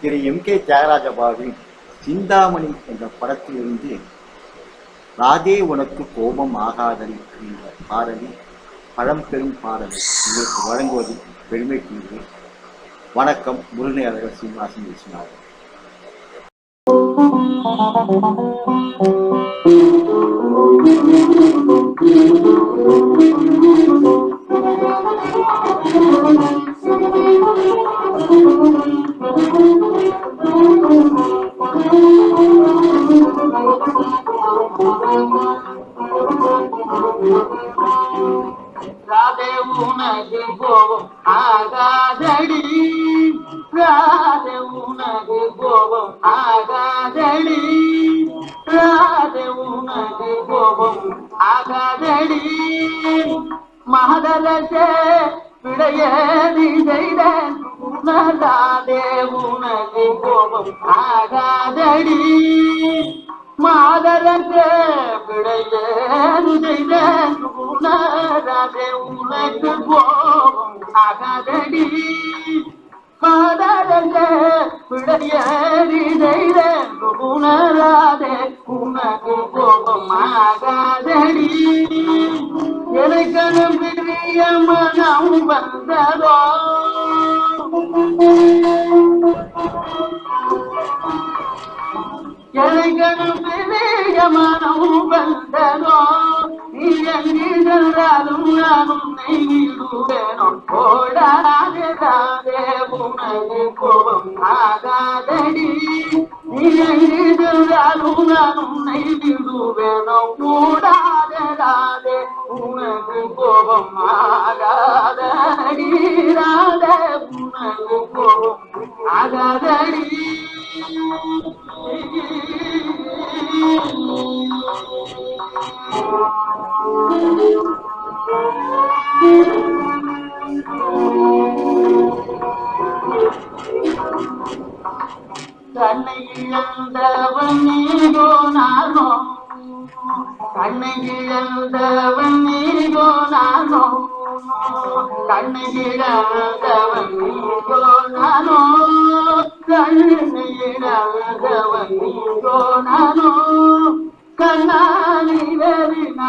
திரு M K தியாகராஜபாவின் சிந்தாமணி என்ற படத்திலிருந்து ராதே உனக்கு கோபம் ஆகாதல் என்ற பாடலில் பழம்பெரும் பாடலை உங்களுக்கு வழங்குவதில் பெருமை கொள்கிறேன் வணக்கம் முருகையாளர்கள் சீனிவாசன் விஸ்வநாதன் ராதே உனக்கு கோபம் ஆகாதடி. ராதே உனக்கு கோபம் ஆகாதடி. ராதே உனக்கு கோபம் ஆகாதடி. மகதலசே விடையேறி செய்த உணராதே உனக்கு கோபம் ஆகாதடி. மாதரங்க விடையேறு உனக்கு கோபம் ஆகாதடி மாதரங்க விடையேறி உணராதே. உனக்கு கோபம் ஆகாதடி. எனக்கு பெரிய வந்ததோ? மனம் வந்ததோ நீ எங்கே சென்றாலும் நான் உன்னை விடுவேனோ ஓடாதே உனது கோபம் ஆகாதடி. நீ எங்கே சென்றாலும் நான் உன்னை விடுவேனோ கூடாதே உனது கோபம் ஆகாதடி. ராதே உனது கோபம் ஆகாதடி. கண்ணை இழந்தவன் நீதோ நானோ கண்ணை நானோ கண்ணை நானோ நானோ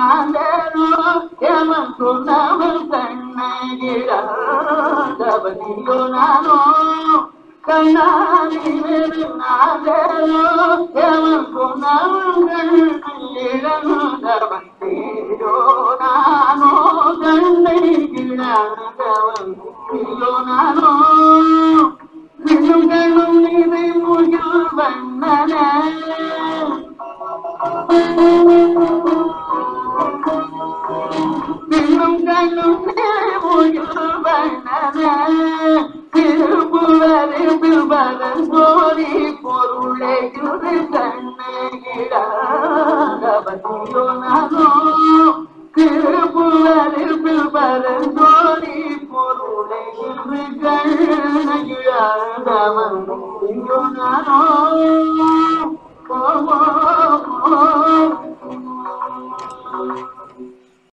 కాదను ఏమంటున్నావు కన్నగిడో నాను? కన్నాని నాదను ఏమంటున్నావు కన్నగిడను దవంతిలో నాను? కన్నగిడను దవంతిలో నాను? నిన్ను కన్ను నీవే ముగిల్ వన్ననే? முகில் வண்ணனே திருப்புவரி பில்பதன் கோரி பொருளை இரு கண்ணை இடாதவனியோ நானோ திருப்புவரி பில்பதன் கோரி பொருளை இரு கண்ணை இடாதவனியோ நானோ